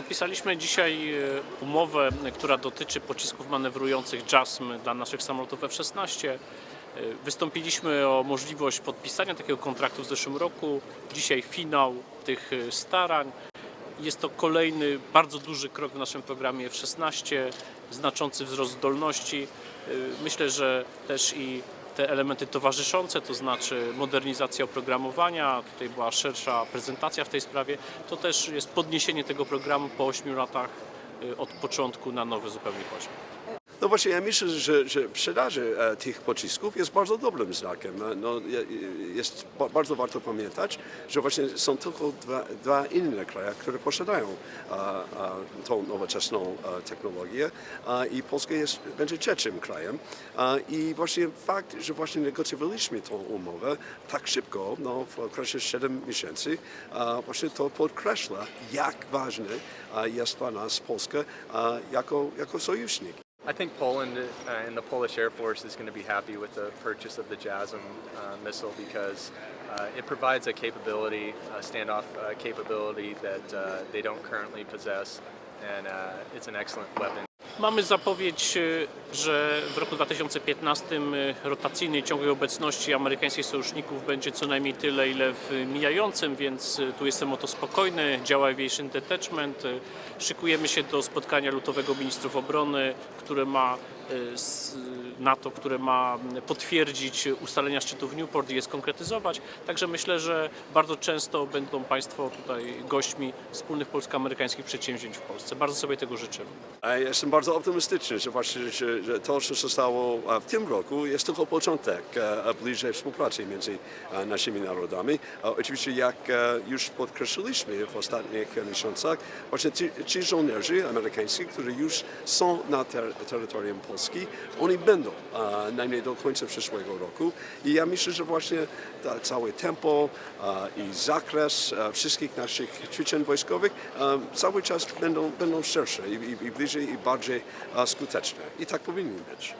Podpisaliśmy dzisiaj e, umowę, która dotyczy pocisków manewrujących JASM dla naszych samolotów F-16. E, Wystąpiliśmy o możliwość podpisania takiego kontraktu w zeszłym roku. Dzisiaj finał tych e, starań. Jest to kolejny bardzo duży krok w naszym programie F-16, znaczący wzrost zdolności. Myślę, że też i te elementy towarzyszące, to znaczy modernizacja oprogramowania, tutaj była szersza prezentacja w tej sprawie, to też jest podniesienie tego programu po 8 latach y, od początku na nowy zupełnie poziom. Właśnie, ja myślę, że, że sprzedaży e, tych pocisków jest bardzo dobrym znakiem. E, No, je- jest ba- bardzo warto pamiętać, że właśnie są tylko dwa, dwa inne kraje, które posiadają tą nowoczesną e, technologię i Polska jest, będzie trzecim krajem. I właśnie fakt, że właśnie negocjowaliśmy tą umowę tak szybko, no, w okresie 7 miesięcy, właśnie to podkreśla, jak ważny jest dla nas Polska jako, jako sojusznik. I think Poland uh, and the Polish Air Force is going to be happy with the purchase of the JASM uh, missile because uh, it provides a capability, a standoff uh, capability that uh, they don't currently possess, and uh, it's an excellent weapon. Mamy zapowiedź, y, że w roku 2015 y, rotacyjnej ciągłej obecności amerykańskich sojuszników będzie co najmniej tyle, ile w mijającym, więc y, tu jestem o to spokojny. Działa Aviation Detachment. Szykujemy się do spotkania lutowego ministrów obrony, które ma NATO, które ma potwierdzić ustalenia szczytu w Newport i je skonkretyzować. Także myślę, że bardzo często będą Państwo tutaj gośćmi wspólnych polsko-amerykańskich przedsięwzięć w Polsce. Bardzo sobie tego ja Jestem bardzo optymistyczny, że właśnie że, że to, co zostało e, w tym roku, jest tylko początek e, bliżej współpracy między e, naszymi narodami. Oczywiście, jak e, już podkreśliliśmy w ostatnich miesiącach, właśnie ci, ci żołnierze amerykańscy, którzy już są na ter, terytorium Polski, oni będą najmniej do końca przyszłego roku. I ja myślę, że właśnie ta, całe tempo i zakres wszystkich naszych ćwiczeń wojskowych cały czas będą, będą szersze i, i, i bliżej i bardziej e, skuteczne. I tak powinny być.